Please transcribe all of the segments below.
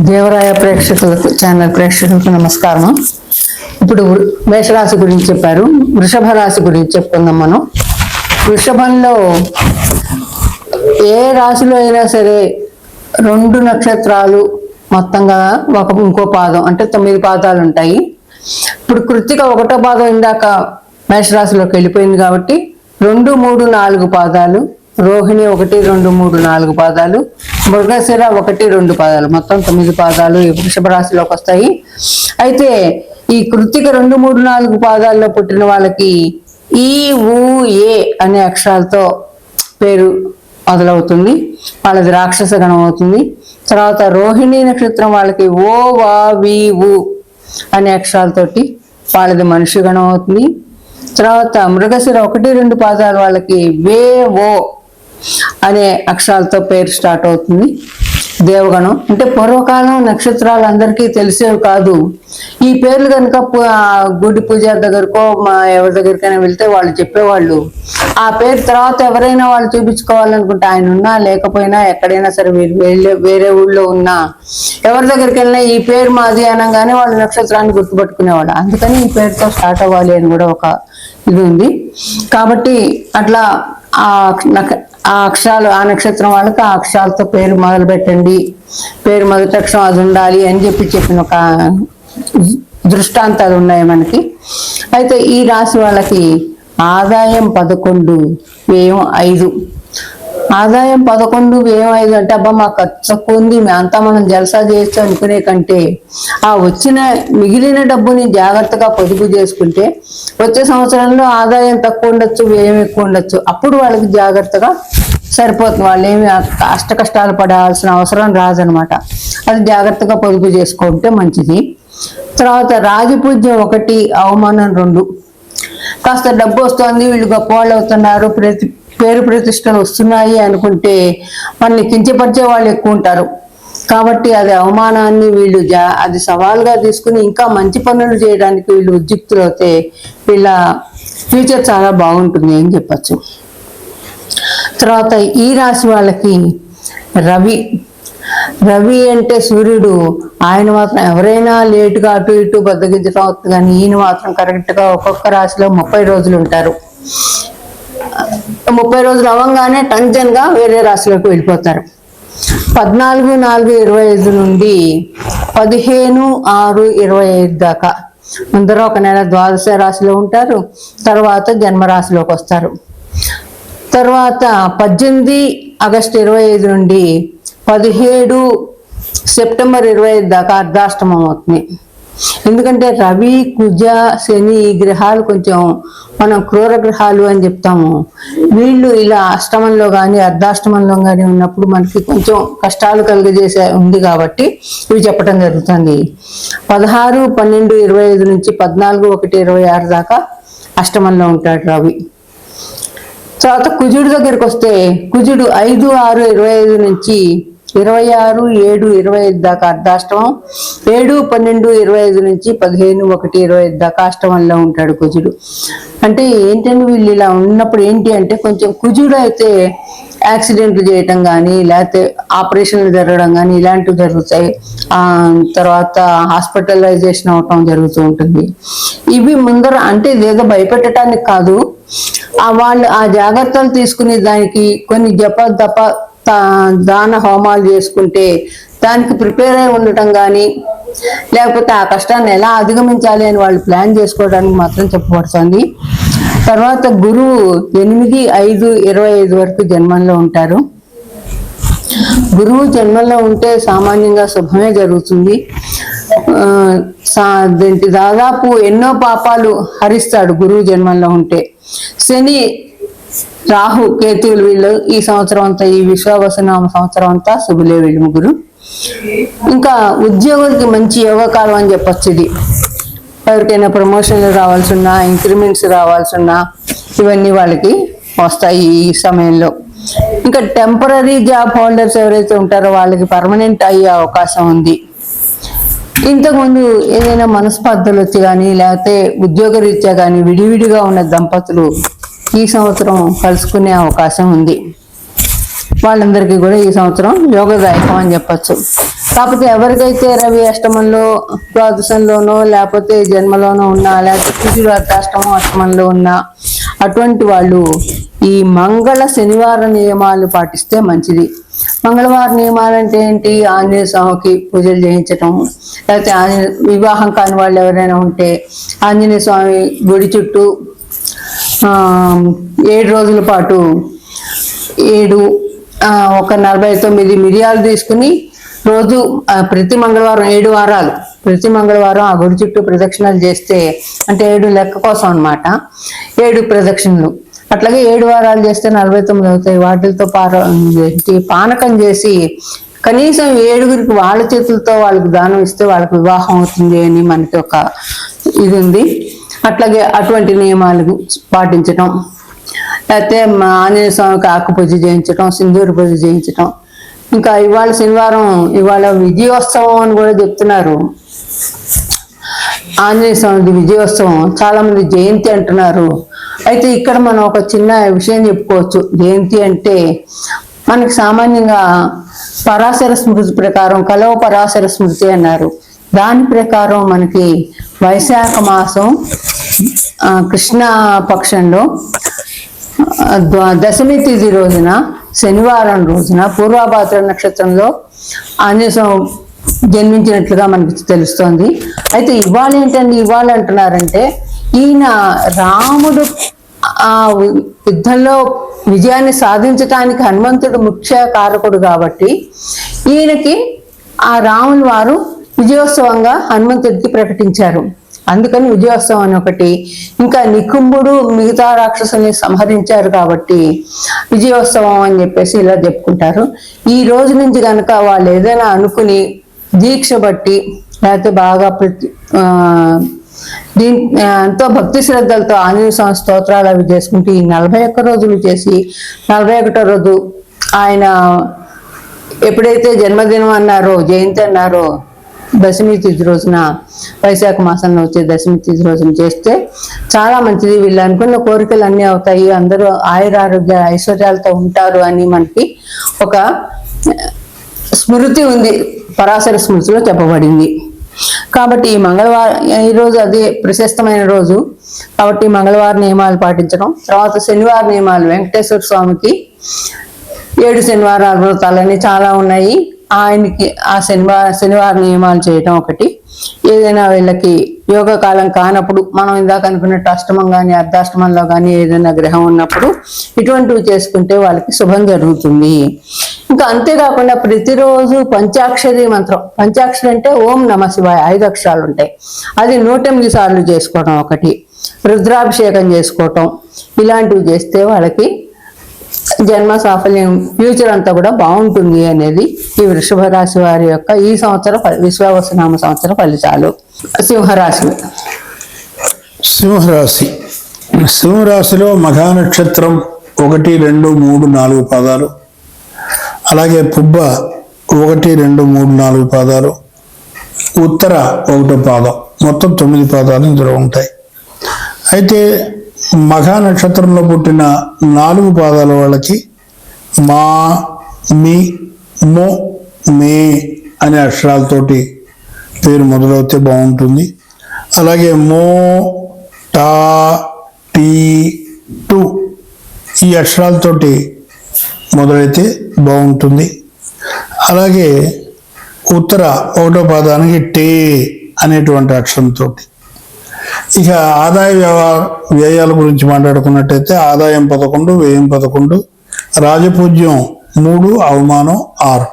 దేవరాయ ప్రేక్షకులకు ఛానల్ ప్రేక్షకులకు నమస్కారం ఇప్పుడు వృ- మేషరాశి గురించి చెప్పారు. వృషభ రాశి గురించి చెప్పుకుందాం మనం. వృషభంలో ఏ రాశిలో అయినా సరే రెండు నక్షత్రాలు మొత్తంగా ఒక ఇంకో పాదం అంటే తొమ్మిది పాదాలు ఉంటాయి. ఇప్పుడు కృతిక ఒకటో పాదం ఇందాక మేషరాశిలోకి వెళ్ళిపోయింది కాబట్టి రెండు మూడు నాలుగు పాదాలు రోహిణి ఒకటి రెండు మూడు నాలుగు పాదాలు. మృగశిర ఒకటి రెండు పాదాలు. మొత్తం తొమ్మిది పాదాలు ఈ వృషభ రాశిలోకి వస్తాయి. అయితే ఈ కృతిక రెండు మూడు నాలుగు పాదాల్లో పుట్టిన వాళ్ళకి ఈ ఊ ఏ అనే అక్షరాలతో పేరు మొదలవుతుంది. వాళ్ళది రాక్షస గణం అవుతుంది. తర్వాత రోహిణి నక్షత్రం వాళ్ళకి ఓ వా వి ఉ అనే అక్షరాలతోటి వాళ్ళది మనిషి గణం అవుతుంది. తర్వాత మృగశిర ఒకటి రెండు పాదాలు వాళ్ళకి వే ఓ అనే అక్షరాలతో పేరు స్టార్ట్ అవుతుంది. దేవగణం అంటే పూర్వకాలం నక్షత్రాలు అందరికీ తెలిసేవి కాదు. ఈ పేర్లు కనుక గుడి పూజ దగ్గరకో మా ఎవరి దగ్గరికైనా వెళ్తే వాళ్ళు చెప్పేవాళ్ళు. ఆ పేరు తర్వాత ఎవరైనా వాళ్ళు చూపించుకోవాలనుకుంటే ఆయన ఉన్నా లేకపోయినా ఎక్కడైనా సరే వేరే వేరే- వేరే ఊళ్ళో ఉన్నా ఎవరి దగ్గరికి వెళ్ళినా ఈ పేరు మాది అనగానే వాళ్ళు నక్షత్రాన్ని గుర్తుపట్టుకునేవాళ్ళు. అందుకని ఈ పేరుతో స్టార్ట్ అవ్వాలి అని కూడా ఒక ఇది ఉంది. కాబట్టి అట్లా ఆ నక్ష- ఆ అక్షరాలు ఆ నక్షత్రం వాళ్ళకి ఆ అక్షరాలతో పేరు మొదలు పెట్టండి. పేరు మొదటి అక్షరం అది ఉండాలి అని చెప్పి చెప్పిన ఒక దృష్టాంతాలు ఉన్నాయి మనకి. అయితే ఈ రాశి వాళ్ళకి ఆదాయం పదకొండు వ్యయం ఐదు. ఆదాయం పదకొండు వ్యయం ఐదు అంటే అబ్బా మా ఖర్చు తక్కువ ఉంది అంతా మనం జలసా చేయొచ్చు అనుకునే కంటే ఆ వచ్చిన మిగిలిన డబ్బుని జాగ్రత్తగా పొదుపు చేసుకుంటే వచ్చే సంవత్సరంలో ఆదాయం తక్కువ ఉండొచ్చు వ్యయం ఎక్కువ ఉండొచ్చు. అప్పుడు వాళ్ళకి జాగ్రత్తగా సరిపోతుంది. వాళ్ళు ఏమి కష్ట కష్టాలు పడాల్సిన అవసరం రాదనమాట. అది జాగ్రత్తగా పొదుపు చేసుకుంటే మంచిది. తర్వాత రాజపూజ్యం ఒకటి అవమానం రెండు. కాస్త డబ్బు వస్తుంది వీళ్ళు గొప్పవాళ్ళు అవుతున్నారు. ప్రతి పేరు ప్రతిష్టలు వస్తున్నాయి అనుకుంటే మనల్ని కించపరిచే వాళ్ళు ఎక్కువ ఉంటారు. కాబట్టి అది అవమానాన్ని వీళ్ళు జా అది సవాల్గా తీసుకుని ఇంకా మంచి పనులు చేయడానికి వీళ్ళు ఉద్యుక్తులు అవుతే వీళ్ళ ఫ్యూచర్ చాలా బాగుంటుంది అని చెప్పచ్చు. తర్వాత ఈ రాశి వాళ్ళకి రవి. రవి అంటే సూర్యుడు. ఆయన మాత్రం ఎవరైనా లేటుగా అటు ఇటు బద్దగించడం అవుతుంది కానీ ఈయన మాత్రం కరెక్ట్గా ఒక్కొక్క రాశిలో ముప్పై రోజులు ఉంటారు. ముప్పై రోజులు అవ్వగానే టంజన్గా వేరే రాశిలోకి వెళ్ళిపోతారు. పద్నాలుగు నాలుగు ఇరవై ఐదు నుండి పదిహేను ఆరు ఇరవై ఐదు దాకా. ముందర ఒక నెల ద్వాదశ రాశిలో ఉంటారు తర్వాత జన్మరాశిలోకి వస్తారు. తర్వాత పద్దెనిమిది ఆగస్టు ఇరవై ఐదు నుండి పదిహేడు సెప్టెంబర్ ఇరవై ఐదు దాకా అర్ధాష్టమం అవుతుంది. ఎందుకంటే రవి కుజ శని ఈ గ్రహాలు కొంచెం మనం క్రూర గ్రహాలు అని చెప్తాము. వీళ్ళు ఇలా అష్టమంలో కానీ అర్ధాష్టమంలో కానీ ఉన్నప్పుడు మనకి కొంచెం కష్టాలు కలుగజేసే ఉంది కాబట్టి ఇవి చెప్పడం జరుగుతుంది. పదహారు పన్నెండు ఇరవై ఐదు నుంచి పద్నాలుగు ఒకటి ఇరవై ఆరు దాకా అష్టమంలో ఉంటాడు రవి. తర్వాత కుజుడు దగ్గరికి వస్తే కుజుడు ఐదు ఆరు ఇరవై ఐదు నుంచి ఇరవై ఆరు ఏడు ఇరవై ఐదు దాకా అర్ధాష్టమం ఏడు పన్నెండు ఇరవై ఐదు నుంచి పదిహేను ఒకటి ఇరవై ఐదు దాకా అష్టమంలో ఉంటాడు కుజుడు. అంటే ఏంటంటే వీళ్ళు ఇలా ఉన్నప్పుడు ఏంటి అంటే కొంచెం కుజుడు అయితే యాక్సిడెంట్లు చేయటం కానీ లేకపోతే ఆపరేషన్లు జరగడం కానీ ఇలాంటివి జరుగుతాయి. ఆ తర్వాత హాస్పిటలైజేషన్ అవటం జరుగుతూ ఉంటుంది. ఇవి ముందర అంటే ఇదేదో భయపెట్టడానికి కాదు. ఆ వాళ్ళు ఆ జాగ్రత్తలు తీసుకునే దానికి కొన్ని జప దప దాన హోమాలు చేసుకుంటే దానికి ప్రిపేర్ అయి ఉండటం కానీ లేకపోతే ఆ కష్టాన్ని ఎలా అధిగమించాలి అని వాళ్ళు ప్లాన్ చేసుకోవడానికి మాత్రం చెప్పబడుతుంది తర్వాత గురువు ఎనిమిది ఐదు ఇరవై ఐదు వరకు జన్మంలో ఉంటారు. గురువు జన్మంలో ఉంటే సామాన్యంగా శుభమే జరుగుతుంది. సా- దేంటి దాదాపు ఎన్నో పాపాలు హరిస్తాడు గురువు జన్మంలో ఉంటే. శని రాహు కేతువులు వీళ్ళు ఈ సంవత్సరం అంతా ఈ విశ్వావసనామ సంవత్సరం అంతా శుభులే వీళ్ళు ముగ్గురు. ఇంకా ఉద్యోగులకి మంచి యోగకాలం అని చెప్పొచ్చు ఇది. ఎవరికైనా ప్రమోషన్లు రావాల్సి ఉన్నా ఇంక్రిమెంట్స్ రావాల్సి ఉన్నా ఇవన్నీ వాళ్ళకి వస్తాయి ఈ సమయంలో. ఇంకా టెంపరీ జాబ్ హోల్డర్స్ ఎవరైతే ఉంటారో వాళ్ళకి పర్మనెంట్ అయ్యే అవకాశం ఉంది. ఇంతకుముందు ఏదైనా మనస్పర్ధలు వచ్చి కానీ లేకపోతే ఉద్యోగరీత్యా కానీ విడివిడిగా ఉన్న దంపతులు ఈ సంవత్సరం కలుసుకునే అవకాశం ఉంది. వాళ్ళందరికీ కూడా ఈ సంవత్సరం యోగదాయకం అని చెప్పచ్చు. కాకపోతే ఎవరికైతే రవి అష్టమంలో ద్వాదశంలోనో లేకపోతే జన్మలోనో ఉన్నా లేకపోతే కుజుడు అర్ధాష్టమం అష్టమంలో ఉన్నా అటువంటి వాళ్ళు ఈ మంగళ శనివార నియమాలు పాటిస్తే మంచిది. మంగళవారం నియమాలు అంటే ఏంటి? ఆంజనేయ స్వామికి పూజలు చేయించటం లేకపోతే ఆంజనేయ వివాహం కాని వాళ్ళు ఎవరైనా ఉంటే ఆంజనేయ స్వామి గుడి చుట్టూ ఏడు రోజుల పాటు ఏడు ఒక నలభై తొమ్మిది మిరియాలు తీసుకుని రోజు ప్రతి మంగళవారం ఏడు వారాలు ప్రతి మంగళవారం ఆ గుడి చుట్టూ ప్రదక్షిణలు చేస్తే అంటే ఏడు లెక్క కోసం అన్నమాట. ఏడు ప్రదక్షిణలు. అట్లాగే ఏడు వారాలు చేస్తే నలభై తొమ్మిది అవుతాయి. వాటితో పార పానకం చేసి కనీసం ఏడుగురికి వాళ్ళ చేతులతో వాళ్ళకి దానం ఇస్తే వాళ్ళకి వివాహం అవుతుంది అని మనకి ఒక ఇది ఉంది. అట్లాగే అటువంటి నియమాలు పాటించటం. లేకపోతే మా ఆంజనేయ స్వామికి ఆకు పూజ చేయించటం సింధూరు పూజ చేయించటం. ఇంకా ఇవాళ శనివారం ఇవాళ విజయోత్సవం అని కూడా చెప్తున్నారు. ఆంజనేయ స్వామిది విజయోత్సవం. చాలా మంది జయంతి అంటున్నారు. అయితే ఇక్కడ మనం ఒక చిన్న విషయం చెప్పుకోవచ్చు. జయంతి అంటే మనకి సామాన్యంగా పరాశర స్మృతి ప్రకారం కలవ పరాశర స్మృతి అన్నారు. దాని ప్రకారం మనకి వైశాఖ మాసం కృష్ణ పక్షంలో దశమి తిథి రోజున శనివారం రోజున పూర్వాభాద్ర నక్షత్రంలో ఆంజనేయం జన్మించినట్లుగా మనకి తెలుస్తోంది. అయితే ఇవాళ ఏంటండి ఇవాళ అంటున్నారంటే ఈయన రాముడు ఆ యుద్ధంలో విజయాన్ని సాధించటానికి హనుమంతుడు ముఖ్య కారకుడు కాబట్టి ఈయనకి ఆ రాముని వారు విజయోత్సవంగా హనుమంతుడికి ప్రకటించారు. అందుకని విజయోత్సవం అని ఒకటి ఇంకా నికుంభుడు మిగతా రాక్షసుల్ని సంహరించారు కాబట్టి విజయోత్సవం అని చెప్పేసి ఇలా చెప్పుకుంటారు. ఈ రోజు నుంచి కనుక వాళ్ళు ఏదైనా అనుకుని దీక్ష బట్టి లేకపోతే బాగా ప్రతి దీని ఎంతో భక్తి శ్రద్ధలతో ఆంజనేయ స్వామి స్తోత్రాలు అవి చేసుకుంటూ ఈ నలభై ఒక్క రోజులు చేసి నలభై ఒకటో రోజు ఆయన ఎప్పుడైతే జన్మదినం అన్నారో జయంతి అన్నారో దశమి తిథి రోజున వైశాఖ మాసంలో వచ్చే దశమి తిథి రోజున చేస్తే చాలా మంచిది. వీళ్ళు అనుకున్న కోరికలు అన్నీ అవుతాయి. అందరూ ఆయురారోగ్య ఐశ్వర్యాలతో ఉంటారు అని మనకి ఒక స్మృతి ఉంది. పరాశర స్మృతిలో చెప్పబడింది. కాబట్టి ఈ మంగళవారం ఈ రోజు అదే ప్రశస్తమైన రోజు. కాబట్టి మంగళవారం నియమాలు పాటించడం. తర్వాత శనివారం నియమాలు. వెంకటేశ్వర స్వామికి ఏడు శనివారాల వ్రతాలని చాలా ఉన్నాయి. ఆయనకి ఆ శనివార శనివార నియమాలు చేయటం ఒకటి. ఏదైనా వీళ్ళకి యోగ కాలం కానప్పుడు మనం ఇందాక అనుకున్నట్టు అష్టమం కానీ అర్ధాష్టమంలో కానీ ఏదైనా గ్రహం ఉన్నప్పుడు ఇటువంటివి చేసుకుంటే వాళ్ళకి శుభం జరుగుతుంది. ఇంకా అంతేకాకుండా ప్రతిరోజు పంచాక్షరి మంత్రం. పంచాక్షరి అంటే ఓం నమ శివాయ ఐదు అక్షరాలు ఉంటాయి. అది నూట ఎనిమిది సార్లు చేసుకోవడం ఒకటి. రుద్రాభిషేకం చేసుకోవటం ఇలాంటివి చేస్తే వాళ్ళకి జన్మ సాఫల్యం ఫ్యూచర్ అంతా కూడా బాగుంటుంది అనేది ఈ వృషభ రాశి వారి యొక్క ఈ సంవత్సర విశ్వావసనామ సంవత్సర ఫలితాలు. సింహరాశి. సింహరాశి. సింహరాశిలో మఘా నక్షత్రం ఒకటి రెండు మూడు నాలుగు పాదాలు. అలాగే పుబ్బ ఒకటి రెండు మూడు నాలుగు పాదాలు. ఉత్తర ఒకటో పాదం. మొత్తం తొమ్మిది పాదాలు ఇందులో ఉంటాయి. అయితే మఘా నక్షత్రంలో పుట్టిన నాలుగు పాదాల వాళ్ళకి మా మీ మో మే అనే అక్షరాలతోటి పేరు మొదలవుతే బాగుంటుంది. అలాగే మో టా టీ టు ఈ అక్షరాలతోటి మొదలైతే బాగుంటుంది. అలాగే ఉత్తర ఒకటో పాదానికి టే అనేటువంటి అక్షరంతో ఇక ఆదాయ వ్యయాల గురించి మాట్లాడుకున్నట్టయితే ఆదాయం పదకొండు వ్యయం పదకొండు రాజపూజ్యం మూడు అవమానం ఆరు.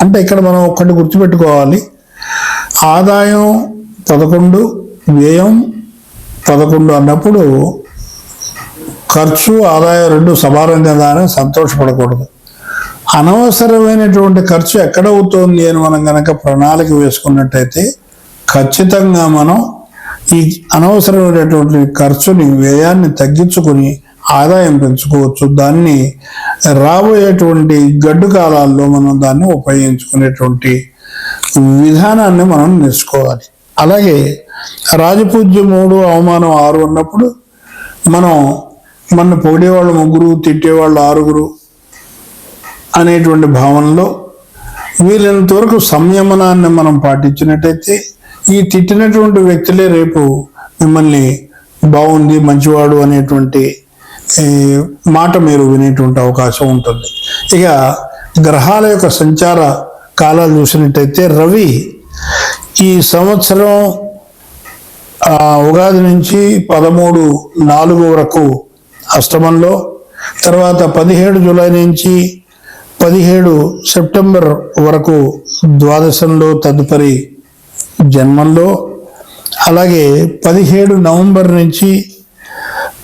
అంటే ఇక్కడ మనం ఒక్కటి గుర్తుపెట్టుకోవాలి. ఆదాయం పదకొండు వ్యయం పదకొండు అన్నప్పుడు ఖర్చు ఆదాయం రెండు సమానం కదా అని సంతోషపడకూడదు. అనవసరమైనటువంటి ఖర్చు ఎక్కడ అవుతోంది అని మనం కనుక ప్రణాళిక వేసుకున్నట్టయితే ఖచ్చితంగా మనం ఈ అనవసరమైనటువంటి ఖర్చుని వ్యయాన్ని తగ్గించుకొని ఆదాయం పెంచుకోవచ్చు. దాన్ని రాబోయేటువంటి గడ్డు కాలాల్లో మనం దాన్ని ఉపయోగించుకునేటువంటి విధానాన్ని మనం నేర్చుకోవాలి. అలాగే రాజపూజ్య మూడు అవమానం ఆరు ఉన్నప్పుడు మనం మన పొగిడేవాళ్ళు ముగ్గురు తిట్టేవాళ్ళు ఆరుగురు అనేటువంటి భావనలో వీలైనంత వరకు సంయమనాన్ని మనం పాటించినట్టయితే ఈ తిట్టినటువంటి వ్యక్తులే రేపు మిమ్మల్ని బాగుంది మంచివాడు అనేటువంటి మాట మీరు వినేటువంటి అవకాశం ఉంటుంది. ఇక గ్రహాల యొక్క సంచార కాలాలు చూసినట్టయితే రవి ఈ సంవత్సరం ఆ, ఉగాది నుంచి పదమూడు నాలుగు వరకు అష్టమంలో తర్వాత పదిహేడు జూలై నుంచి పదిహేడు సెప్టెంబర్ వరకు ద్వాదశంలో తదుపరి జన్మంలో. అలాగే పదిహేడు నవంబర్ నుంచి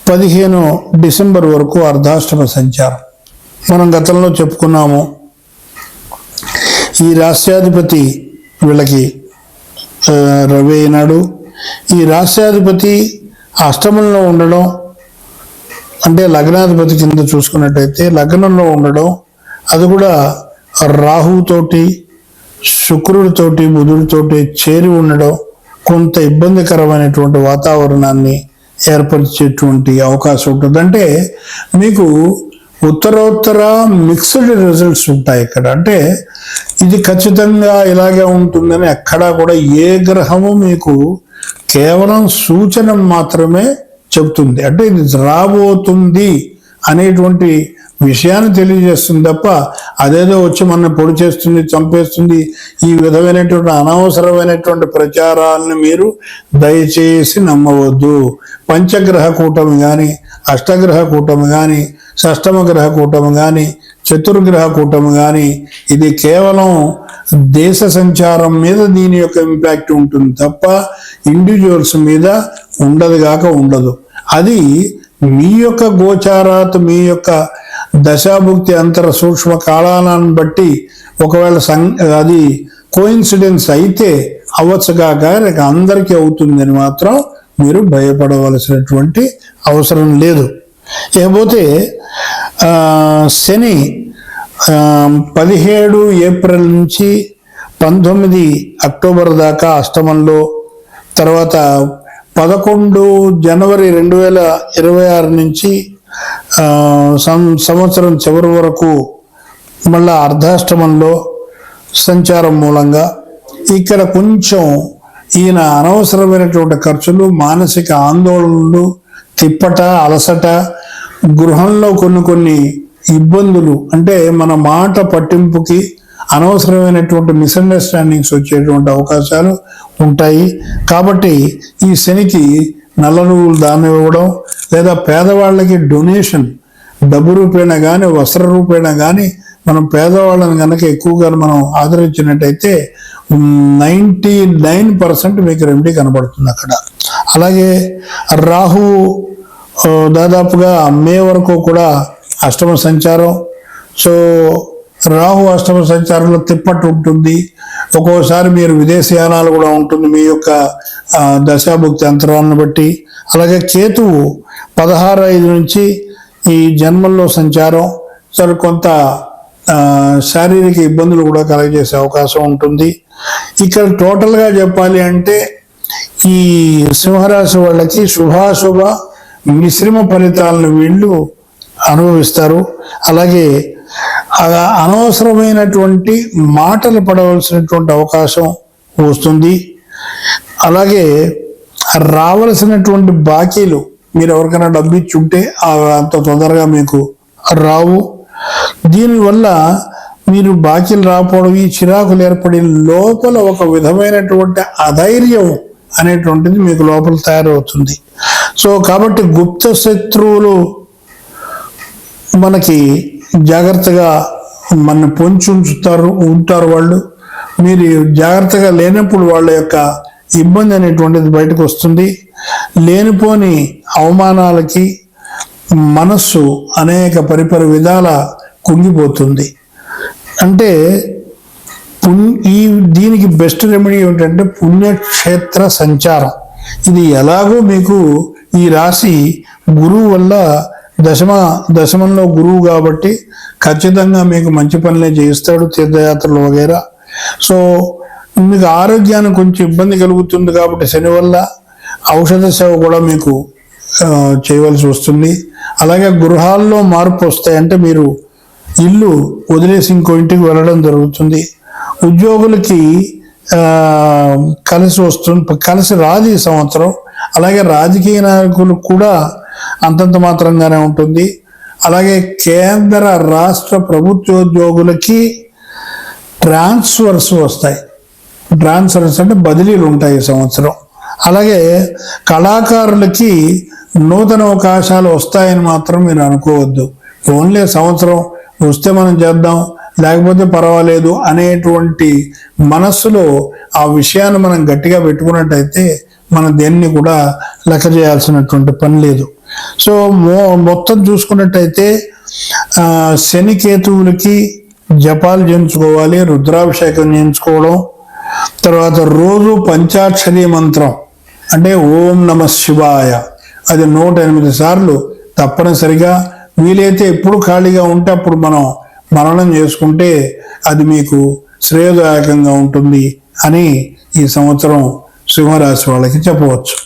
పదిహేను డిసెంబర్ వరకు అర్ధాష్టమ సంచారం. మనం గతంలో చెప్పుకున్నాము ఈ రాష్ట్రాధిపతి వీళ్ళకి రవి అయినాడు. ఈ రాష్ట్రాధిపతి అష్టమంలో ఉండడం అంటే లగ్నాధిపతి కింద చూసుకున్నట్టయితే లగ్నంలో ఉండడం అది కూడా రాహుతోటి శుక్రుడితోటి బుధుడితోటి చేరి ఉండడం కొంత ఇబ్బందికరమైనటువంటి వాతావరణాన్ని ఏర్పరిచేటువంటి అవకాశం ఉంటుంది. అంటే మీకు ఉత్తరోత్తర మిక్స్డ్ రిజల్ట్స్ ఉంటాయి ఇక్కడ. అంటే ఇది ఖచ్చితంగా ఇలాగే ఉంటుందని ఎక్కడా కూడా ఏ గ్రహము మీకు కేవలం సూచన మాత్రమే చెప్తుంది అంటే ఇది రాబోతుంది అనేటువంటి విషయాన్ని తెలియజేస్తుంది తప్ప అదేదో వచ్చి మన పొడి చేస్తుంది చంపేస్తుంది. ఈ విధమైనటువంటి అనవసరమైనటువంటి ప్రచారాలను మీరు దయచేసి నమ్మవద్దు. పంచగ్రహ కూటమి కానీ అష్టగ్రహ కూటమి కానీ షష్టమ గ్రహ కూటమి కానీ చతుర్గ్రహ కూటమి కానీ ఇది కేవలం దేశ సంచారం మీద దీని యొక్క ఇంపాక్ట్ ఉంటుంది తప్ప ఇండివిజువల్స్ మీద ఉండదు కాక ఉండదు. అది మీ యొక్క గోచారాత్ మీ యొక్క దశాభుక్తి అంతర సూక్ష్మ కాలాలను బట్టి ఒకవేళ సం అది కోయిన్సిడెన్స్ అయితే అవ్వచ్చు కాక ఇక అందరికీ అవుతుందని మాత్రం మీరు భయపడవలసినటువంటి అవసరం లేదు. ఇకపోతే శని పదిహేడు ఏప్రిల్ నుంచి పంతొమ్మిది అక్టోబర్ దాకా అష్టమంలో తర్వాత పదకొండు జనవరి రెండు వేల ఇరవై ఆరు నుంచి సంవత్సరం చివరి వరకు మళ్ళా అర్ధాష్టమంలో సంచారం మూలంగా ఇక్కడ కొంచెం ఈయన అనవసరమైనటువంటి ఖర్చులు మానసిక ఆందోళనలు తిప్పట అలసట గృహంలో కొన్ని కొన్ని ఇబ్బందులు అంటే మన మాట పట్టింపుకి అనవసరమైనటువంటి మిస్అండర్స్టాండింగ్స్ వచ్చేటువంటి అవకాశాలు ఉంటాయి. కాబట్టి ఈ శనికి నల్ల నువ్వులు దానం ఇవ్వడం లేదా పేదవాళ్ళకి డొనేషన్ డబ్బు రూపేణా కానీ వస్త్ర రూపేణా కానీ మనం పేదవాళ్ళని కనుక ఎక్కువగా మనం ఆదరించినట్టయితే నైంటీ నైన్ పర్సెంట్ మీకు రెమెడీ కనబడుతుంది అక్కడ. అలాగే రాహు దాదాపుగా మే వరకు కూడా అష్టమ సంచారం. సో రాహు అష్టమ సంచారంలో తిప్పట్టు ఉంటుంది. ఒక్కోసారి మీరు విదేశయానాలు కూడా ఉంటుంది మీ యొక్క దశాభుక్తి అంతరాలను బట్టి. అలాగే కేతువు పదహారు ఐదు నుంచి ఈ జన్మల్లో సంచారం. సరే కొంత శారీరక ఇబ్బందులు కూడా కలగజేసే అవకాశం ఉంటుంది. ఇక్కడ టోటల్గా చెప్పాలి అంటే ఈ సింహరాశి వాళ్ళకి శుభాశుభ మిశ్రమ ఫలితాలను వీళ్ళు అనుభవిస్తారు. అలాగే అనవసరమైనటువంటి మాటలు పడవలసినటువంటి అవకాశం వస్తుంది. అలాగే రావలసినటువంటి బాకీలు మీరు ఎవరికైనా డబ్బు ఇచ్చి ఉంటే అవి అంత తొందరగా మీకు రావు. దీనివల్ల మీరు బాకీలు రాకపోవడం ఈ చిరాకులు ఏర్పడి లోపల ఒక విధమైనటువంటి అధైర్యం అనేటువంటిది మీకు లోపల తయారవుతుంది. సో కాబట్టి గుప్త శత్రువులు మనకి జాగ్రత్తగా మన పొంచి ఉంచుతారు ఉంటారు వాళ్ళు. మీరు జాగ్రత్తగా లేనప్పుడు వాళ్ళ యొక్క ఇబ్బంది అనేటువంటిది బయటకు వస్తుంది. లేనిపోని అవమానాలకి మనస్సు అనేక పరిపర విధాల కుంగిపోతుంది. అంటే ఈ దీనికి బెస్ట్ రెమెడీ ఏమిటంటే పుణ్యక్షేత్ర సంచారం. ఇది ఎలాగో మీకు ఈ రాశి గురువు వల్ల దశమ దశమంలో గురువు కాబట్టి ఖచ్చితంగా మీకు మంచి పనులే చేయిస్తాడు తీర్థయాత్రలు వగేరా. సో మీకు ఆరోగ్యానికి కొంచెం ఇబ్బంది కలుగుతుంది కాబట్టి శని వల్ల ఔషధ సేవ కూడా మీకు చేయవలసి వస్తుంది. అలాగే గృహాల్లో మార్పు వస్తాయి. అంటే మీరు ఇల్లు వదిలేసి ఇంకో ఇంటికి వెళ్ళడం జరుగుతుంది. ఉద్యోగులకి కలిసి వస్తుంది. కలిసి రాదు ఈ సంవత్సరం. అలాగే రాజకీయ నాయకులకు కూడా అంతంత మాత్రంగానే ఉంటుంది. అలాగే కేంద్ర రాష్ట్ర ప్రభుత్వోద్యోగులకి ట్రాన్స్ఫర్స్ వస్తాయి. ట్రాన్స్ఫరెన్స్ అంటే బదిలీలు ఉంటాయి ఈ సంవత్సరం. అలాగే కళాకారులకి నూతన అవకాశాలు వస్తాయని మాత్రం మీరు అనుకోవద్దు. ఓన్లీ సంవత్సరం వస్తే మనం చేద్దాం లేకపోతే పర్వాలేదు అనేటువంటి మనస్సులో ఆ విషయాన్ని మనం గట్టిగా పెట్టుకున్నట్టయితే మనం దేన్ని కూడా లెక్క చేయాల్సినటువంటి పని లేదు. సో మో మొత్తం చూసుకున్నట్టయితే శనికేతువులకి జపాలు చేయించుకోవాలి రుద్రాభిషేకం చేయించుకోవడం తర్వాత రోజు పంచాక్షరి మంత్రం. అంటే ఓం నమ శివాయ. అది నూట ఎనిమిది సార్లు తప్పనిసరిగా వీలైతే ఎప్పుడు ఖాళీగా ఉంటే అప్పుడు మనం మరణం చేసుకుంటే అది మీకు శ్రేయదాయకంగా ఉంటుంది అని ఈ సంవత్సరం సింహరాశి వాళ్ళకి చెప్పవచ్చు.